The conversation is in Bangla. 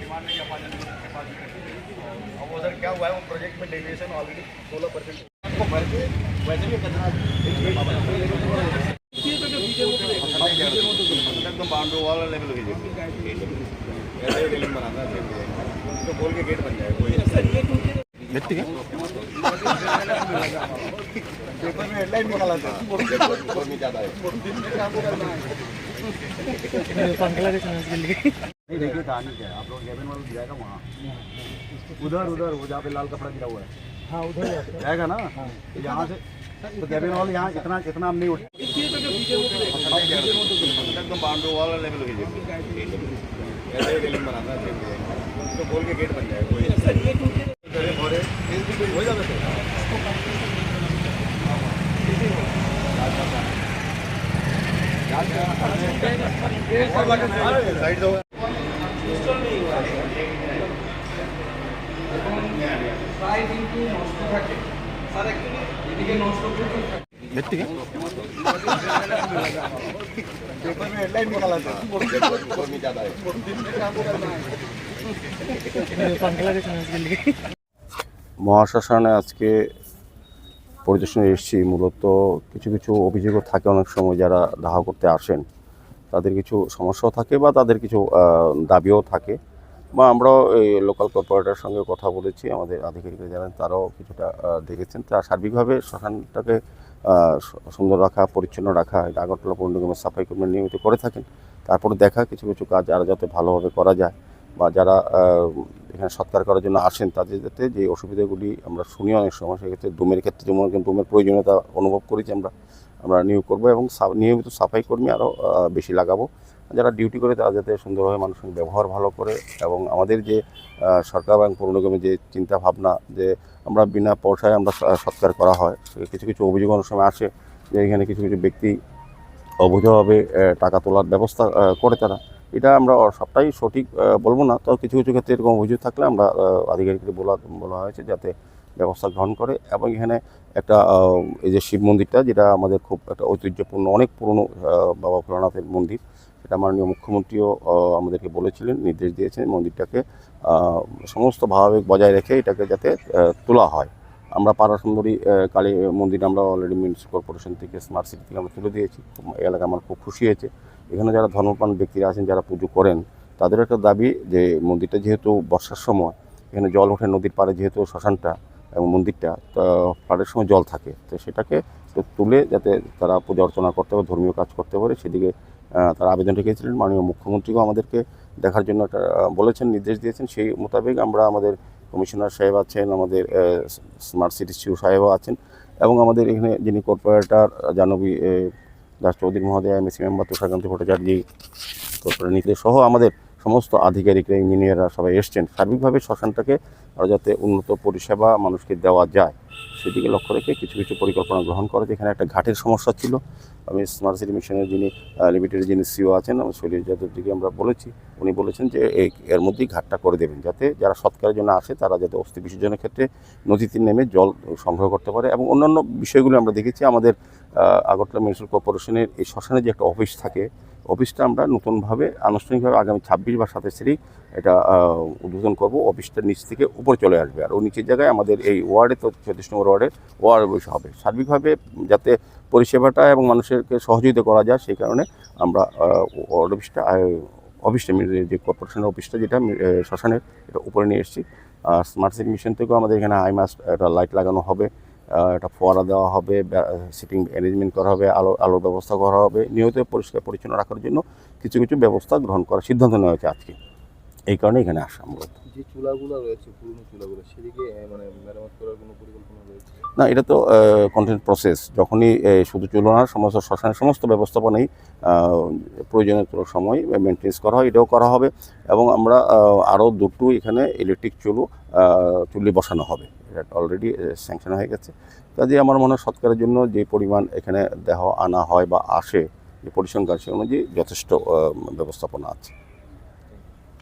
डिमांड के करते हैं। अब उधर क्या हुआ है वो प्रोजेक्ट में डेविएशन ऑलरेडी सोलह परसेंट आपको भर के वैसे भी कचरा एकदम बाउंड्री वाला लेवल हो गई रेलिंग बनाना है तो बोल के गेट बन जाए कोई व्यक्ति पेपर में हेडलाइन निकाला था ज़्यादा है नहीं देखिए कहानी क्या? है आप लोग गेबन वाला जाएगा वहाँ? उधर उधर वो जहाँ पे लाल कपड़ा गिरा हुआ है। हाँ उधर जाएगा ना? हाँ। तो यहाँ से तो कैबिन वाल यहाँ इतना इतना हम नहीं उठे साइड दो মহাশাসনে আজকে পরিদর্শনে এসেছি। মূলত কিছু কিছু অভিযোগও থাকে অনেক সময় যারা দাহ করতে আসেন। তাদের কিছু সমস্যাও থাকে বা তাদের কিছু দাবিও থাকে। বা আমরাও এই লোকাল কর্পোরেটরের সঙ্গে কথা বলেছি, আমাদের আধিকারিকরা জানেন, তারাও কিছুটা দেখেছেন। তা সার্বিকভাবে শ্মশানটাকে সুন্দর রাখা, পরিচ্ছন্ন রাখা আগরতলা পৌর সাফাই কর্মী নিয়মিত করে থাকেন। তারপরে দেখা, কিছু কিছু কাজ আরও যাতে ভালোভাবে করা যায় বা যারা এখানে সৎকার করার জন্য আসেন, তাদের যাতে যে অসুবিধাগুলি আমরা শুনি অনেক সময়, সেক্ষেত্রে ডোমের ক্ষেত্রে যেমন ডোমের প্রয়োজনীয়তা অনুভব করেছি আমরা আমরা নিয়োগ করব এবং নিয়মিত সাফাই কর্মী আরও বেশি লাগাবো। যারা ডিউটি করে তারা যাতে সুন্দরভাবে মানুষের ব্যবহার ভালো করে এবং আমাদের যে সরকার এবং পৌর যে চিন্তা ভাবনা যে আমরা বিনা পয়সায় আমরা সৎকার করা হয় কিছু কিছু অভিযোগ অনেক সময় আসে যে এখানে কিছু কিছু ব্যক্তি অবৈধভাবে টাকা তোলার ব্যবস্থা করে তারা। এটা আমরা সবটাই সঠিক বলব না। তো কিছু কিছু ক্ষেত্রে এরকম অভিযোগ থাকলে আমরা আধিকারিকদের বলা বলা হয়েছে যাতে ব্যবস্থা গ্রহণ করে এবং এখানে একটা এই যে শিব মন্দিরটা যেটা আমাদের খুব একটা ঐতিহ্যপূর্ণ, অনেক পুরনো বাবা ভোলানাথের মন্দির। সেটা মাননীয় মুখ্যমন্ত্রীও আমাদেরকে বলেছিলেন, নির্দেশ দিয়েছেন, মন্দিরটাকে সমস্ত ভাবাবেগ বজায় রেখে এটাকে যাতে তোলা হয়। আমরা পাড়া সুন্দরী কালী মন্দির আমরা অলরেডি মিউনিসিপাল কর্পোরেশন থেকে স্মার্ট সিটি থেকে আমরা তুলে দিয়েছি। এলাকা আমার খুব খুশি হয়েছে। এখানে যারা ধর্মপ্রাণ ব্যক্তিরা আছেন, যারা পুজো করেন, তাদের একটা দাবি যে মন্দিরটা যেহেতু বর্ষার সময়, এখানে জল ওঠে নদীর পাড়ে যেহেতু শ্মশানটা এবং মন্দিরটা পাড়ের সময় জল থাকে। তো সেটাকে তুলে যাতে তারা পূজা অর্চনা করতে পারে, ধর্মীয় কাজ করতে পারে, সেদিকে তারা আবেদন রেখেছিলেন। মাননীয় মুখ্যমন্ত্রীও আমাদেরকে দেখার জন্য একটা বলেছেন নির্দেশ দিয়েছেন। সেই মোতাবেক আমরা আমাদের কমিশনার সাহেব আছেন আমাদের স্মার্ট সিটি সিও সাহেবও আছেন এবং আমাদের এখানে যিনি কর্পোরেটর জাহ্নবী আহ, দাস চৌধুরী মহোদয় MAC member Tusharkanti Bhattacharya corporate নীতি সহ আমাদের সমস্ত আধিকারিকরা ইঞ্জিনিয়াররা সবাই এসছেন। সার্বিকভাবে শ্মশানটাকে আরও যাতে উন্নত পরিষেবা মানুষকে দেওয়া যায় সেদিকে লক্ষ্য রেখে কিছু কিছু পরিকল্পনা গ্রহণ করে যেখানে একটা ঘাটের সমস্যা ছিল আমি স্মার্ট সিটি মিশনের যিনি লিমিটেড যিনি সিও আছেন, আমি শৈলী যাদবজিকে আমরা বলেছি, উনি বলেছেন যে এর মধ্যেই ঘাটটা করে দেবেন যাতে যারা সৎকারের জন্য আসে, তারা যাতে অস্থি বিসর্জনের ক্ষেত্রে নদীতে নেমে জল সংগ্রহ করতে পারে এবং অন্যান্য বিষয়গুলো আমরা দেখেছি আমাদের আগরতলা মিউনিসিপাল কর্পোরেশনের এই শ্মশানে যে একটা অফিস থাকে অফিসটা আমরা নতুনভাবে আনুষ্ঠানিকভাবে আগামী ছাব্বিশ বা সাতাশ তারিখ এটা উদ্বোধন করব। অফিসটা নিচ থেকে উপরে চলে আসবে আর ও নিচের জায়গায় আমাদের এই ওয়ার্ডে তো ছত্রিশ নম্বর ওয়ার্ডে ওয়ার্ড অফিস হবে। সার্বিকভাবে যাতে পরিষেবাটা এবং মানুষেরকে সহযোগিতা করা যায় সেই কারণে আমরা ওয়ার্ড অফিসটা অফিসটা যে কর্পোরেশনের অফিসটা যেটা শ্মশানের এটা উপরে নিয়ে এসেছি। আর স্মার্ট সিটি মিশন থেকেও আমাদের এখানে হাই মাস্ট একটা লাইট লাগানো হবে। একটা ফোয়ারা দেওয়া হবে সিটিং অ্যারেঞ্জমেন্ট করা হবে, আলো, আলোর ব্যবস্থা করা হবে, নিয়মিত পরিষ্কার পরিচ্ছন্ন রাখার জন্য কিছু কিছু ব্যবস্থা গ্রহণ করার সিদ্ধান্ত নেওয়া হয়েছে আজকে। এই কারণে এখানে আসা মূলত। যে চুলাগুলো রয়েছে, পুরনো চুলাগুলো, সেদিকে মানে মেরামত করার কোনো পরিকল্পনা রয়েছে? না, এটা তো কন্টেন্ট প্রসেস যখনই শুধু চুলনার সমস্ত শ্মশানের সমস্ত ব্যবস্থাপনাই প্রয়োজনীয় সময় মেনটেন্স করা হয়, এটাও করা হবে। এবং আমরা আরও দুটো এখানে ইলেকট্রিক চুলো চুল্লি বসানো হবে। এটা অলরেডি স্যাংশন হয়ে গেছে। কাজে আমার মনে হয় সৎকারের জন্য যে পরিমাণ এখানে দেহ আনা হয় বা আসে, যে পরিসংখ্যান, সে অনুযায়ী যথেষ্ট ব্যবস্থাপনা আছে।